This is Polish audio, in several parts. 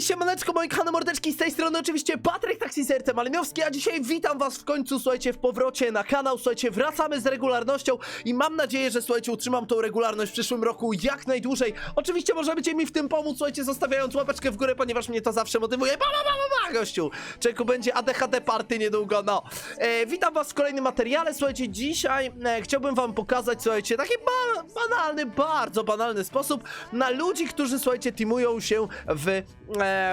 Siemaneczko, moi kochane mordeczki, z tej strony oczywiście Patryk Taksi Serce Malinowski, a dzisiaj witam was w końcu, słuchajcie, w powrocie na kanał, słuchajcie, wracamy z regularnością i mam nadzieję, że, słuchajcie, utrzymam tą regularność w przyszłym roku jak najdłużej. Oczywiście możecie mi w tym pomóc, słuchajcie, zostawiając łapeczkę w górę, ponieważ mnie to zawsze motywuje. Ba, ba, ba, ba, gościu! Czeku będzie ADHD party niedługo, no. E, witam was w kolejnym materiale, słuchajcie, dzisiaj e, chciałbym wam pokazać, słuchajcie, taki ba banalny, bardzo banalny sposób na ludzi, którzy, słuchajcie, teamują się w, e,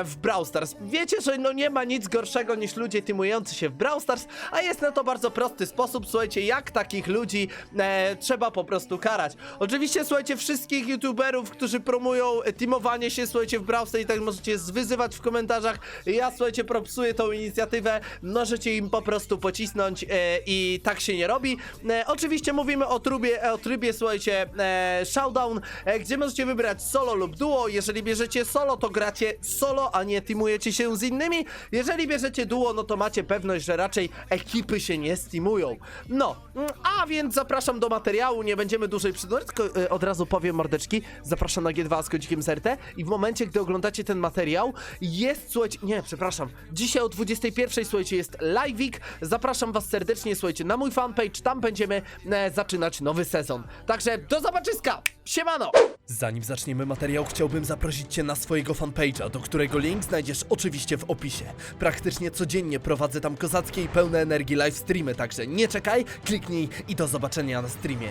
w Brawl Stars. Wiecie, że no nie ma nic gorszego niż ludzie teamujący się w Brawl Stars, a jest na to bardzo prosty sposób, słuchajcie, jak takich ludzi e, trzeba po prostu karać. Oczywiście, słuchajcie, wszystkich youtuberów, którzy promują e, teamowanie się, słuchajcie, w Brawl Stars i tak możecie wyzywać w komentarzach. Ja, słuchajcie, propsuję tą inicjatywę, możecie im po prostu pocisnąć e, i tak się nie robi. E, oczywiście mówimy o trybie, o trybie słuchajcie, e, Showdown, e, gdzie możecie wybrać solo lub duo. Jeżeli bierzecie solo, to gracie solo, a nie teamujecie się z innymi. Jeżeli bierzecie duo, no to macie pewność, że raczej ekipy się nie steamują. No, a więc zapraszam do materiału, nie będziemy dłużej przedłużać, tylko e, od razu powiem mordeczki, zapraszam na G2 z kodzikiem ZRT i w momencie, gdy oglądacie ten materiał, jest, słuchajcie, nie, przepraszam, dzisiaj o 21, słuchajcie, jest live'ik, zapraszam was serdecznie, słuchajcie, na mój fanpage, tam będziemy e, zaczynać nowy sezon. Także do zobaczyska, siemano! Zanim zaczniemy materiał, chciałbym zaprosić Cię na swojego fanpage'a, do którego link znajdziesz oczywiście w opisie. Praktycznie codziennie prowadzę tam kozackie i pełne energii live streamy, także nie czekaj, kliknij i do zobaczenia na streamie.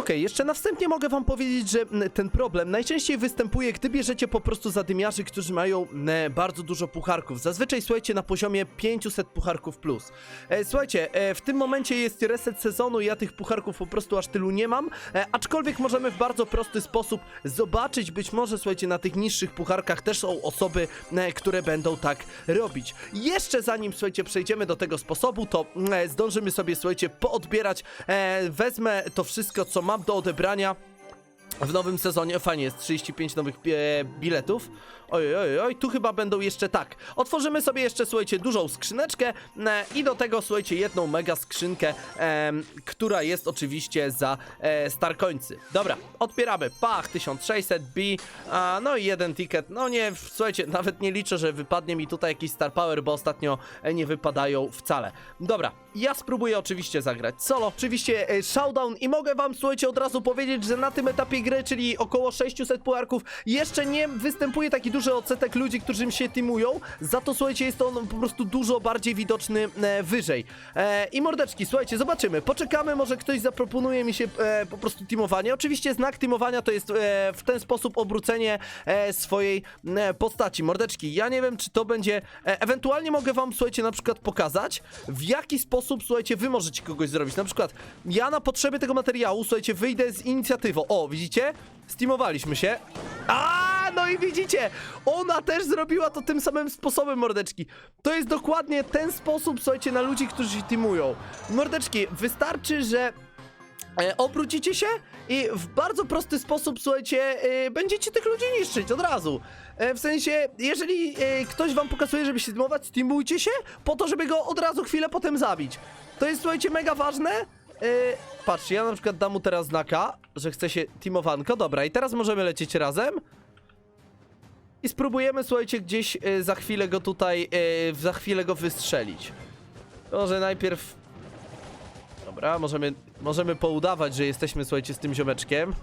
Okej, jeszcze na wstępie mogę wam powiedzieć, że m, ten problem najczęściej występuje, gdy bierzecie po prostu zadymiarzy, którzy mają m, bardzo dużo pucharków. Zazwyczaj słuchajcie na poziomie 500 pucharków plus. E, słuchajcie, e, w tym momencie jest reset sezonu ja tych pucharków po prostu aż tylu nie mam, e, aczkolwiek możemy w bardzo prosty sposób zobaczyć, być może słuchajcie na tych niższych pucharkach też są osoby, e, które będą tak robić. Jeszcze zanim słuchajcie przejdziemy do tego sposobu, to e, zdążymy sobie słuchajcie poodbierać, e, wezmę to wszystko co mam do odebrania w nowym sezonie. Fajnie jest 35 nowych e, biletów. Oj, oj, oj, tu chyba będą jeszcze tak. Otworzymy sobie jeszcze, słuchajcie, dużą skrzyneczkę e, i do tego, słuchajcie, jedną mega skrzynkę, em, która jest oczywiście za e, Starkońcy. Dobra, otwieramy. Pach, 1600, B, a, no i jeden ticket. No nie, słuchajcie, nawet nie liczę, że wypadnie mi tutaj jakiś Star Power, bo ostatnio e, nie wypadają wcale. Dobra, ja spróbuję oczywiście zagrać solo. Oczywiście e, showdown i mogę wam, słuchajcie, od razu powiedzieć, że na tym etapie gry, czyli około 600 puarków, jeszcze nie występuje taki duży odsetek ludzi, którzy się teamują. Za to, słuchajcie, jest on po prostu dużo bardziej widoczny e, wyżej. E, I mordeczki, słuchajcie, zobaczymy. Poczekamy, może ktoś zaproponuje mi się e, po prostu teamowanie. Oczywiście znak teamowania to jest e, w ten sposób obrócenie e, swojej e, postaci. Mordeczki, ja nie wiem, czy to będzie... E, ewentualnie mogę wam, słuchajcie, na przykład pokazać, w jaki sposób, słuchajcie, wy możecie kogoś zrobić. Na przykład, ja na potrzeby tego materiału, słuchajcie, wyjdę z inicjatywą. O, widzicie? Steamowaliśmy się. A, no i widzicie, ona też zrobiła to tym samym sposobem, mordeczki. To jest dokładnie ten sposób, słuchajcie, na ludzi, którzy się teamują. Mordeczki, wystarczy, że e, obrócicie się i w bardzo prosty sposób, słuchajcie, e, będziecie tych ludzi niszczyć od razu. E, w sensie, jeżeli e, ktoś wam pokazuje, żeby się teamować, teamujcie się po to, żeby go od razu chwilę potem zabić. To jest, słuchajcie, mega ważne. E, patrzcie, ja na przykład dam mu teraz znaka, że chce się teamowanko. Dobra, i teraz możemy lecieć razem. I spróbujemy, słuchajcie, gdzieś e, za chwilę go tutaj, e, za chwilę go wystrzelić. Może najpierw... Dobra, możemy, możemy poudawać, że jesteśmy, słuchajcie, z tym ziomeczkiem.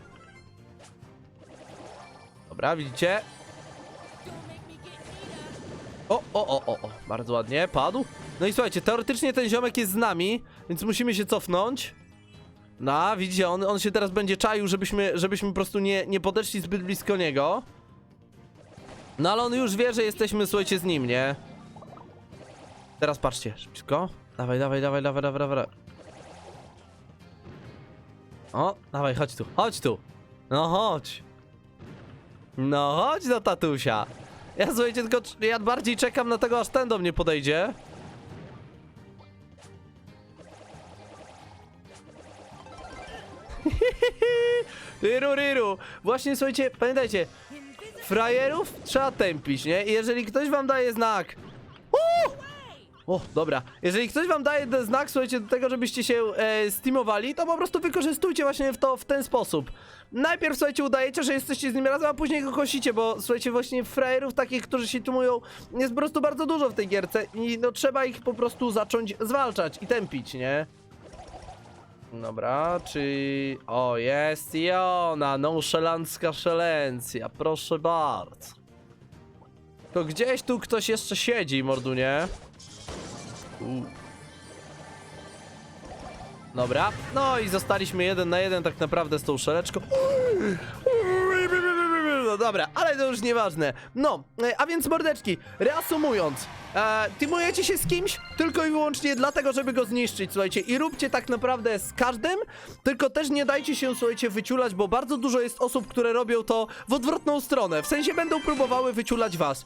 Dobra, widzicie? O, o, o, o, o, bardzo ładnie, padł. No i słuchajcie, teoretycznie ten ziomek jest z nami, więc musimy się cofnąć. No, widzicie, on, on się teraz będzie czaił, żebyśmy, żebyśmy po prostu nie, nie podeszli zbyt blisko niego. No ale on już wie, że jesteśmy, słuchajcie, z nim, nie? Teraz patrzcie, szybko. Dawaj, dawaj, dawaj, dawaj, dawaj, dawaj. O, dawaj, chodź tu, chodź tu. No chodź. No chodź do tatusia. Ja słuchajcie, tylko ja bardziej czekam na tego, aż ten do mnie podejdzie. Ryru, ryru. Właśnie, słuchajcie, pamiętajcie, frajerów trzeba tępić, nie? Jeżeli ktoś wam daje znak! O, dobra. Jeżeli ktoś wam daje ten znak, słuchajcie, do tego, żebyście się e, steamowali, to po prostu wykorzystujcie właśnie w to w ten sposób. Najpierw, słuchajcie, udajecie, że jesteście z nim razem, a później go kosicie, bo słuchajcie, właśnie frajerów takich, którzy się teamują, jest po prostu bardzo dużo w tej gierce i no trzeba ich po prostu zacząć zwalczać i tępić, nie? Dobra, czy... O, jest i ona, nonszalancka szelencja, proszę bardzo. To gdzieś tu ktoś jeszcze siedzi, mordunie. Dobra, no i zostaliśmy jeden na jeden tak naprawdę z tą szeleczką. No dobra, ale to już nieważne. No, e, a więc mordeczki, reasumując, e, teamujecie się z kimś tylko i wyłącznie dlatego, żeby go zniszczyć, słuchajcie, i róbcie tak naprawdę z każdym, tylko też nie dajcie się, słuchajcie, wyciulać, bo bardzo dużo jest osób, które robią to w odwrotną stronę, w sensie będą próbowały wyciulać was.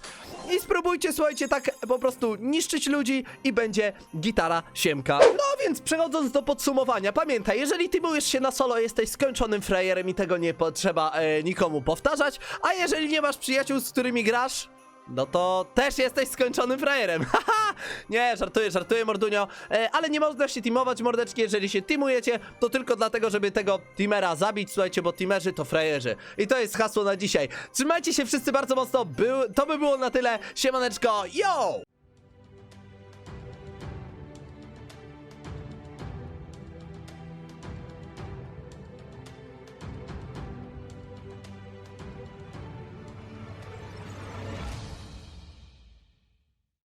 I spróbujcie, słuchajcie, tak po prostu niszczyć ludzi i będzie gitara siemka. No więc przechodząc do podsumowania, pamiętaj, jeżeli teamujesz się na solo, jesteś skończonym frajerem i tego nie potrzeba e, nikomu powtarzać, a jeżeli nie masz przyjaciół, z którymi grasz, no to też jesteś skończonym frajerem. Haha! nie, żartuję, żartuję, mordunio. E, ale nie można się teamować, mordeczki. Jeżeli się teamujecie, to tylko dlatego, żeby tego teamera zabić. Słuchajcie, bo teamerzy to frajerzy. I to jest hasło na dzisiaj. Trzymajcie się wszyscy bardzo mocno. Był, to by było na tyle. Siemaneczko, yo!